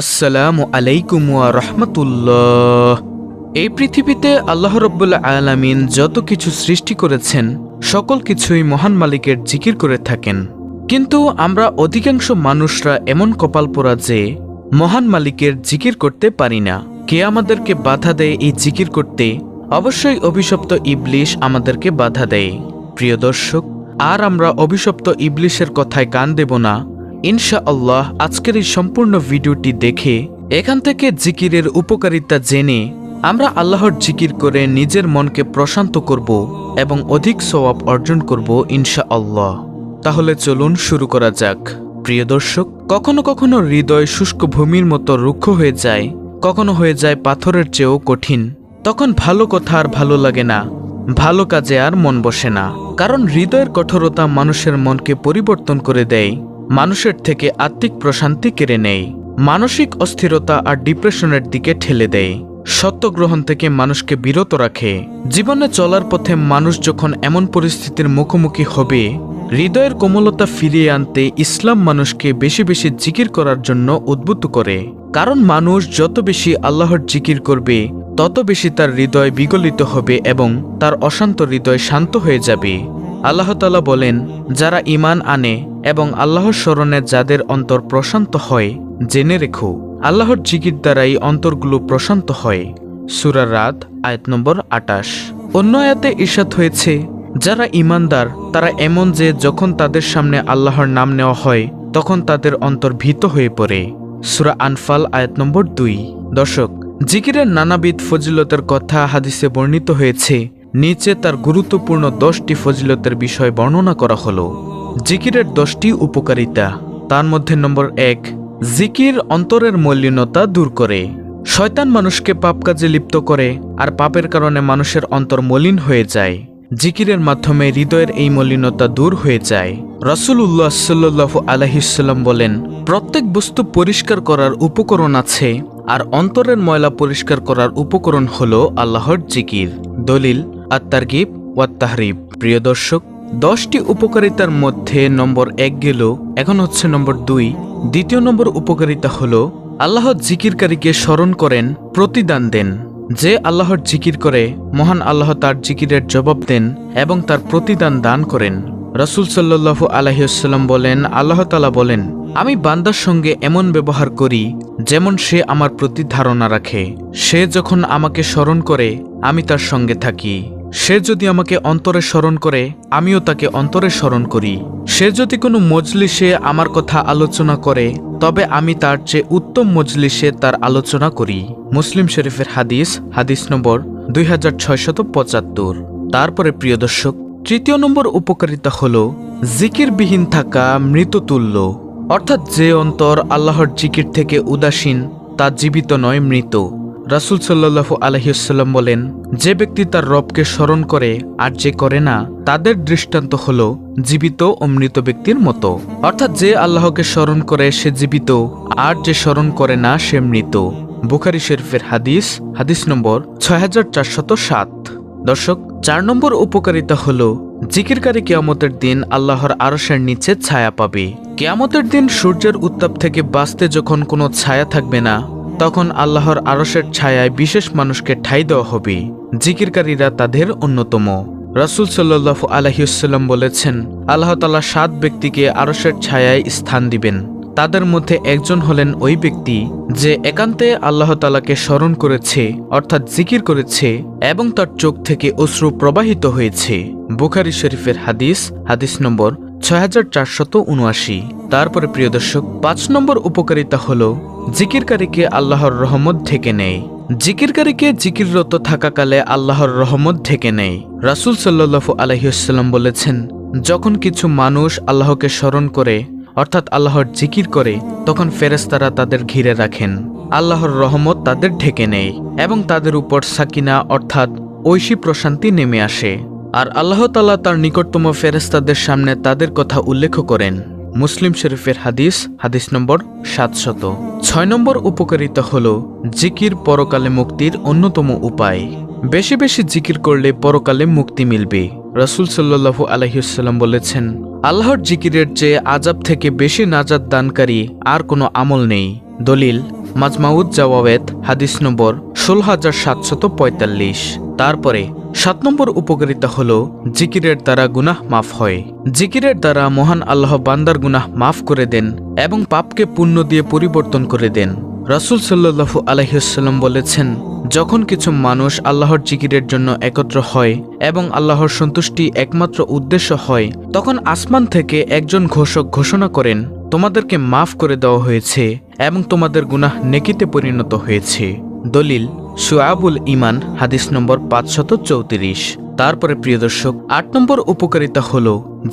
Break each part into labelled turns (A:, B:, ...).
A: আসসালামু আলাইকুম রহমতুল্লাহ। এই পৃথিবীতে আল্লাহ রব্বুল আলামিন যত কিছু সৃষ্টি করেছেন, সকল কিছুই মহান মালিকের জিকির করে থাকেন। কিন্তু আমরা অধিকাংশ মানুষরা এমন কপাল পোড়া যে, মহান মালিকের জিকির করতে পারি না। কে আমাদেরকে বাধা দেয় এই জিকির করতে? অবশ্যই অভিশপ্ত ইবলিশ আমাদেরকে বাধা দেয়। প্রিয় দর্শক, আর আমরা অভিশপ্ত ইবলিশের কথায় কান দেব না। ইনশা আল্লাহ আজকের এই সম্পূর্ণ ভিডিওটি দেখে এখান থেকে জিকিরের উপকারিতা জেনে আমরা আল্লাহর জিকির করে নিজের মনকে প্রশান্ত করব এবং অধিক সওয়াব অর্জন করব ইনশা আল্লাহ তাহলে চলুন শুরু করা যাক। প্রিয় দর্শক, কখনো কখনো হৃদয় শুষ্ক ভূমির মতো রুক্ষ হয়ে যায়, কখনো হয়ে যায় পাথরের চেয়েও কঠিন। তখন ভালো কথা আর ভালো লাগে না, ভালো কাজে আর মন বসে না। কারণ হৃদয়ের কঠোরতা মানুষের মনকে পরিবর্তন করে দেয়। মানুষের থেকে আত্মিক প্রশান্তি কেড়ে নেয়। মানসিক অস্থিরতা আর ডিপ্রেশনের দিকে ঠেলে দেয়। সত্য গ্রহণ থেকে মানুষকে বিরত রাখে। জীবনে চলার পথে মানুষ যখন এমন পরিস্থিতির মুখোমুখি হবে, হৃদয়ের কোমলতা ফিরিয়ে আনতে ইসলাম মানুষকে বেশি বেশি জিকির করার জন্য উদ্বুদ্ধ করে। কারণ মানুষ যত বেশি আল্লাহর জিকির করবে, তত বেশি তার হৃদয় বিগলিত হবে এবং তার অশান্ত হৃদয় শান্ত হয়ে যাবে। আল্লাহ তালা বলেন, যারা ইমান আনে এবং আল্লাহর স্মরণে যাদের অন্তর প্রশান্ত হয়, জেনে রেখো, আল্লাহর জিকির দ্বারাই অন্তরগুলো প্রশান্ত হয়। সুরা রাত, আয়াত নম্বর আটাশ। অন্য আয়াতে ঈর্ষাদ হয়েছে, যারা ইমানদার তারা এমন যে যখন তাদের সামনে আল্লাহর নাম নেওয়া হয়, তখন তাদের অন্তর ভীত হয়ে পড়ে। সুরা আনফাল, আয়াত নম্বর দুই। দর্শক, জিকিরের নানাবিধ ফজিলতের কথা হাদিসে বর্ণিত হয়েছে নিচে তার গুরুত্বপূর্ণ দশটি ফজিলতের বিষয় বর্ণনা করা হলো। জিকিরের দশটি উপকারিতা। তার মধ্যে নম্বর এক, জিকির অন্তরের মলিনতা দূর করে। শয়তান মানুষকে পাপ কাজে লিপ্ত করে আর পাপের কারণে মানুষের অন্তর মলিন হয়ে যায়। জিকিরের মাধ্যমে হৃদয়ের এই মলিনতা দূর হয়ে যায়। রসুল উল্লাহ সাল্লু আলহিসাল্লাম বলেন, প্রত্যেক বস্তু পরিষ্কার করার উপকরণ আছে আর অন্তরের ময়লা পরিষ্কার করার উপকরণ হল আল্লাহর জিকির। দলিল আত্মারগিব ওয়াত্তাহরিব প্রিয় দর্শক, দশটি উপকারিতার মধ্যে নম্বর এক গেল, এখন হচ্ছে নম্বর দুই। দ্বিতীয় নম্বর উপকারিতা হল, আল্লাহ জিকিরকারীকে স্মরণ করেন, প্রতিদান দেন। যে আল্লাহর জিকির করে, মহান আল্লাহ তার জিকিরের জবাব দেন এবং তার প্রতিদান দান করেন। রসুল সাল্লু আলহিউসাল্লাম বলেন, আল্লাহ তালা বলেন, আমি বান্দার সঙ্গে এমন ব্যবহার করি, যেমন সে আমার প্রতি ধারণা রাখে। সে যখন আমাকে স্মরণ করে, আমি তার সঙ্গে থাকি। সে যদি আমাকে অন্তরে স্মরণ করে, আমিও তাকে অন্তরে স্মরণ করি। সে যদি কোনো মজলিসে আমার কথা আলোচনা করে, তবে আমি তার চেয়ে উত্তম মজলিসে তার আলোচনা করি। মুসলিম শরীফের হাদিস হাদিস নম্বর দুই তারপরে প্রিয় দর্শক, তৃতীয় নম্বর উপকারিতা হল, জিকিরবিহীন থাকা মৃততুল্য অর্থাৎ যে অন্তর আল্লাহর জিকির থেকে উদাসীন, তা জীবিত নয়, মৃত। রাসুল সাল্লাহু আলহিউসাল্লাম বলেন, যে ব্যক্তি তার রবকে স্মরণ করে আর যে করে না, তাদের দৃষ্টান্ত হল জীবিত ও মৃত ব্যক্তির মতো। অর্থাৎ যে আল্লাহকে স্মরণ করে সে জীবিত, আর যে স্মরণ করে না, সে মৃত। বুখারি শরীফের হাদিস হাদিস নম্বর ছয় হাজার চারশত সাত। দর্শক, চার নম্বর উপকারিতা হল, জিকিরকারী কেয়ামতের দিন আল্লাহর আরসের নিচে ছায়া পাবে। কেয়ামতের দিন সূর্যের উত্তাপ থেকে বাঁচতে যখন কোনো ছায়া থাকবে না তখন আল্লাহর আরসের ছায়ায় বিশেষ মানুষকে ঠাই দেওয়া হবে। জিকিরকারীরা তাদের অন্যতম। রাসুল সাল্লু আলহিউসাল্লাম বলেছেন, আল্লাহ তালা সাত ব্যক্তিকে আরসের ছায়ায় স্থান দিবেন। তাদের মধ্যে একজন হলেন ওই ব্যক্তি যে একান্তে আল্লাহ তালাকে স্মরণ করেছে, অর্থাৎ জিকির করেছে এবং তার চোখ থেকে অশ্রু প্রবাহিত হয়েছে। বুখারি শরীফের হাদিস হাদিস নম্বর ছয় হাজার চারশত উনআশি। তারপরে, প্রিয় দর্শক, পাঁচ নম্বর উপকারিতা হল জিকিরকারীকে আল্লাহর রহমত ঢেকে নেয়। জিকিরকারীকে জিকিররত থাকাকালে আল্লাহর রহমত ঢেকে নেয়। রাসুল সাল্লু আলহিউসাল্লাম বলেছেন, যখন কিছু মানুষ আল্লাহকে স্মরণ করে, অর্থাৎ আল্লাহর জিকির করে, তখন ফেরেস্তারা তাদের ঘিরে রাখেন। আল্লাহর রহমত তাদের ঢেকে নেয় এবং তাদের উপর সাকিনা, অর্থাৎ ঐশী প্রশান্তি নেমে আসে। আর আল্লাহ তালা তার নিকটতম ফেরেস্তাদের সামনে তাদের কথা উল্লেখ করেন। মুসলিম শরীফের হাদিস হাদিস নম্বর সাতশত। ছয় নম্বর উপকারিতা হল জিকির পরকালে মুক্তির অন্যতম উপায়। বেশি বেশি জিকির করলে পরকালে মুক্তি মিলবে। রসুল সাল্লু আলহিউসাল্লাম বলেছেন, আল্লাহর জিকিরের চেয়ে আজাব থেকে বেশি নাজাদ দানকারী আর কোনো আমল নেই। দলিল, মাজমাউদ জাওয়াবেদ হাদিস নম্বর ষোলো হাজার সাতশত পঁয়তাল্লিশ। তারপরে সাত নম্বর উপকারিতা হল জিকিরের দ্বারা গুনাহ মাফ হয়। জিকিরের দ্বারা মহান আল্লাহ বান্দার গুনাহ মাফ করে দেন এবং পাপকে পুণ্য দিয়ে পরিবর্তন করে দেন। রাসুল সাল্লাহু আলহিউসাল্লাম বলেছেন, যখন কিছু মানুষ আল্লাহর জিকিরের জন্য একত্র হয় এবং আল্লাহর সন্তুষ্টি একমাত্র উদ্দেশ্য হয়, তখন আসমান থেকে একজন ঘোষক ঘোষণা করেন, তোমাদেরকে মাফ করে দেওয়া হয়েছে এবং তোমাদের গুনাহ নেকিতে পরিণত হয়েছে। দলিল সুয়াবুল ইমান হাদিস নম্বর পাঁচশত চৌত্রিশ। তারপরে প্রিয় দর্শক, আট নম্বর উপকারিতা হল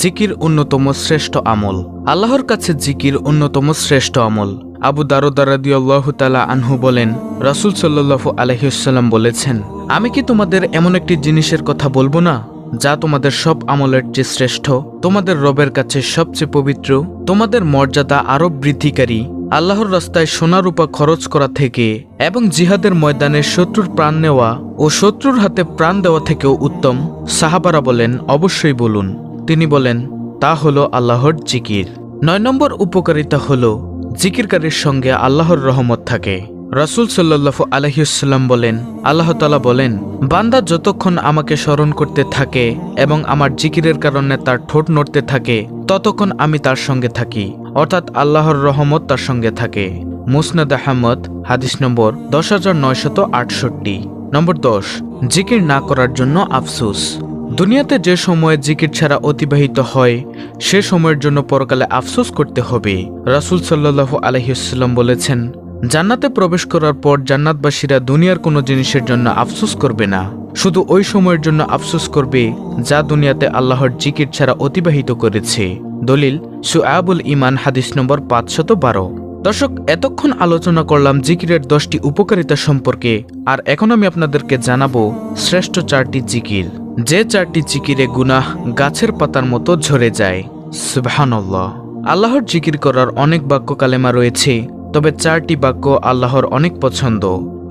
A: জিকির অন্যতম শ্রেষ্ঠ আমল। আল্লাহর কাছে জিকির অন্যতম শ্রেষ্ঠ আমল। আবু দারোদারাদিয়াল্লাহ তালা আনহু বলেন, রাসুল সাল্লাহু আলহিউসাল্লাম বলেছেন, আমি কি তোমাদের এমন একটি জিনিসের কথা বলব না, যা তোমাদের সব আমলের চেয়ে শ্রেষ্ঠ? তোমাদের রবের কাছে সবচেয়ে পবিত্র? তোমাদের মর্যাদা আরও বৃদ্ধিকারী? আল্লাহর রাস্তায় সোনা রূপা খরচ করা থেকে এবং জিহাদের ময়দানে শত্রুর প্রাণ নেওয়া ও শত্রুর হাতে প্রাণ দেওয়া থেকেও উত্তম, সাহাবারা বলেন, অবশ্যই বলুন। তিনি বলেন, তা হলো আল্লাহর জিকির। নয় নম্বর উপকারিতা হল, জিকিরকারীর সঙ্গে আল্লাহর রহমত থাকে। রাসুল সাল্লাহ আলহিউসাল্লাম বলেন, আল্লাহ তালা বলেন, বান্দা যতক্ষণ আমাকে স্মরণ করতে থাকে এবং আমার জিকিরের কারণে তার ঠোঁট নড়তে থাকে, ততক্ষণ আমি তার সঙ্গে থাকি। অর্থাৎ আল্লাহর রহমত তার সঙ্গে থাকে। মুসনাদ আহমদ, হাদিস নম্বর দশ হাজার নয়শত আটষট্টি। নম্বর দশ, জিকির না করার জন্য আফসুস। দুনিয়াতে যে সময়ে জিকির ছাড়া অতিবাহিত হয়, সে সময়ের জন্য পরকালে আফসোস করতে হবে। রাসুল সাল্লাহ আলহিউসাল্লাম বলেছেন জান্নাতে প্রবেশ করার পর জান্নাতবাসীরা দুনিয়ার কোনো জিনিসের জন্য আফসোস করবে না। শুধু ওই সময়ের জন্য আফসোস করবে যা দুনিয়াতে আল্লাহর জিকির ছাড়া অতিবাহিত করেছে। দলিল, সুআবুল ইমান হাদিস নম্বর পাঁচশত বারো। দর্শক, এতক্ষণ আলোচনা করলাম জিকিরের দশটি উপকারিতা সম্পর্কে, আর এখন আমি আপনাদেরকে জানাব শ্রেষ্ঠ চারটি জিকির। যে চারটি জিকিরে গুনাহ গাছের পাতার মতো ঝরে যায়। সুবহানাল্লাহ। আল্লাহর জিকির করার অনেক বাক্য কালেমা রয়েছে তবে চারটি বাক্য আল্লাহর অনেক পছন্দ।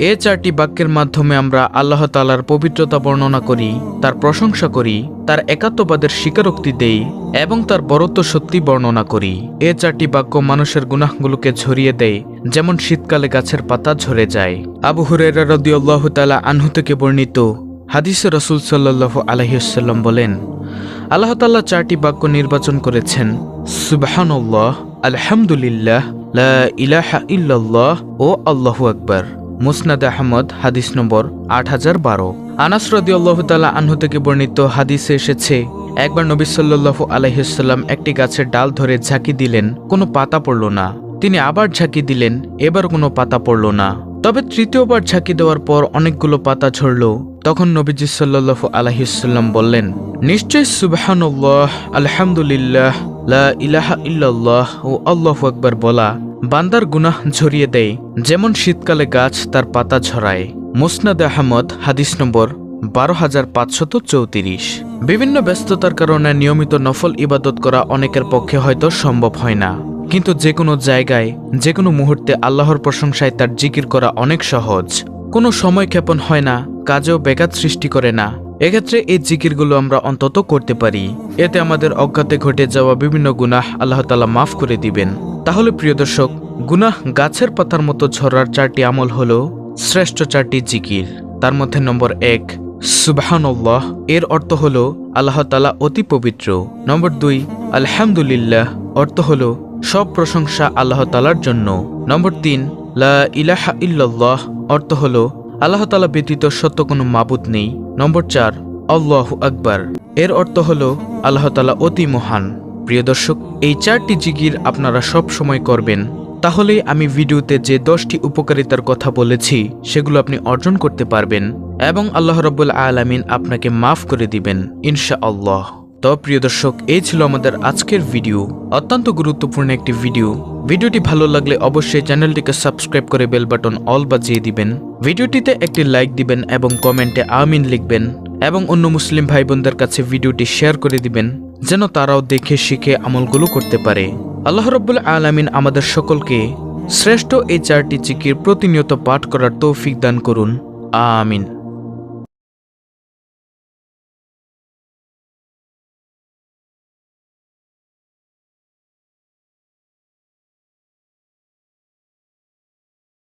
A: এ চারটি বাক্যের মাধ্যমে আমরা আল্লাহ তালার পবিত্রতা বর্ণনা করি, তার প্রশংসা করি, তার একাত্মবাদের স্বীকারোক্তি দেই এবং তার বরত্ব সত্যি বর্ণনা করি। এ চারটি বাক্য মানুষের গুনাহগুলোকে ঝরিয়ে দেয়, যেমন শীতকালে গাছের পাতা ঝরে যায়। আবু হুরেরা রদিয়াল্লাহ তালা আনহু থেকে বর্ণিত হাদিসে রসুল সাল্লাহ আলহিউসাল্লাম বলেন, আল্লাহ তাল্লাহ চারটি বাক্য নির্বাচন করেছেন, সুবাহানুল্লাহ, আলহামদুলিল্লাহ লা ইলাহা ইল্লাল্লাহ ও আল্লাহু আকবার। মুসনাদ আহমদ, হাদিস নম্বর আট হাজার বারো। আনাস রদি আল্লাহ আনহু থেকে বর্ণিত হাদিসে এসেছে, একবার নবী সাল্লাল্লাহু আলহিসাল্লাম একটি গাছের ডাল ধরে ঝাঁকি দিলেন, কোনো পাতা পড়ল না। তিনি আবার ঝাঁকি দিলেন, এবার কোনো পাতা পড়ল না। তবে তৃতীয়বার ঝাঁকি দেওয়ার পর অনেকগুলো পাতা ঝরল। তখন নবীজি সাল্লাহ আলহিসাল্লাম বললেন নিশ্চয় সুবাহানুল্লাহ, আলহামদুলিল্লাহ, লা ইলাহা ইল্লাল্লাহ ও আল্লাহ আকবার বলা। বান্দার গুনাহ ঝরিয়ে দেয়। যেমন শীতকালে গাছ তার পাতা ঝরায়। মুসনাদ আহমদ, হাদিস নম্বর বারো হাজার পাঁচশত চৌত্রিশ। বিভিন্ন ব্যস্ততার কারণে নিয়মিত নফল ইবাদত করা অনেকের পক্ষে হয়তো সম্ভব হয় না। কিন্তু যে কোনো জায়গায়, যে কোনো মুহূর্তে আল্লাহর প্রশংসায় তার জিকির করা অনেক সহজ। কোনো সময় ক্ষেপণ হয় না, কাজেও ব্যাঘাত সৃষ্টি করে না। এক্ষেত্রে এই জিকিরগুলো আমরা অন্তত করতে পারি। এতে আমাদের অজ্ঞাতে ঘটে যাওয়া বিভিন্ন গুনাহ আল্লাহ তালা মাফ করে দিবেন। তাহলে প্রিয় দর্শক, গুনাহ গাছের পাতার মতো ঝরার চারটি আমল হল শ্রেষ্ঠ চারটি জিকির। তার মধ্যে নম্বর এক সুবাহান্লাহ এর অর্থ হল আল্লাহ তালা অতি পবিত্র। নম্বর দুই, আলহামদুলিল্লাহ। অর্থ হল সব প্রশংসা আল্লাহ তালার জন্য। নম্বর তিন, লা ইল্লাল্লাহ। অর্থ হল আল্লাহ তালা ব্যতীত সত্য কোনো মাবুদ নেই। নম্বর চার, আল্লাহ আকবার। এর অর্থ হল আল্লাহ তালা অতি মহান। প্রিয় দর্শক, এই চারটি জিগির আপনারা সব সময় করবেন। তাহলেই আমি ভিডিওতে যে দশটি উপকারিতার কথা বলেছি, সেগুলো আপনি অর্জন করতে পারবেন এবং আল্লাহ রব্বুল আলামিন আপনাকে মাফ করে দিবেন ইনশা আল্লাহ তো প্রিয় দর্শক, এই ছিল আমাদের আজকের ভিডিও। অত্যন্ত গুরুত্বপূর্ণ একটি ভিডিও। ভিডিওটি ভালো লাগলে অবশ্যই চ্যানেলটিকে সাবস্ক্রাইব করে বেল বাটন অল বাজিয়ে দিবেন। ভিডিওটিতে একটি লাইক দিবেন এবং কমেন্টে আমিন লিখবেন এবং অন্য মুসলিম ভাই বোনদের কাছে ভিডিওটি শেয়ার করে দিবেন, যেন তারাও দেখে, শিখে আমলগুলো করতে পারে। আল্লাহ রব্বুল আলামিন আমাদের সকলকে শ্রেষ্ঠ এই চারটি চিকির প্রতিনিয়ত পাঠ করার তৌফিক দান করুন। আমিন।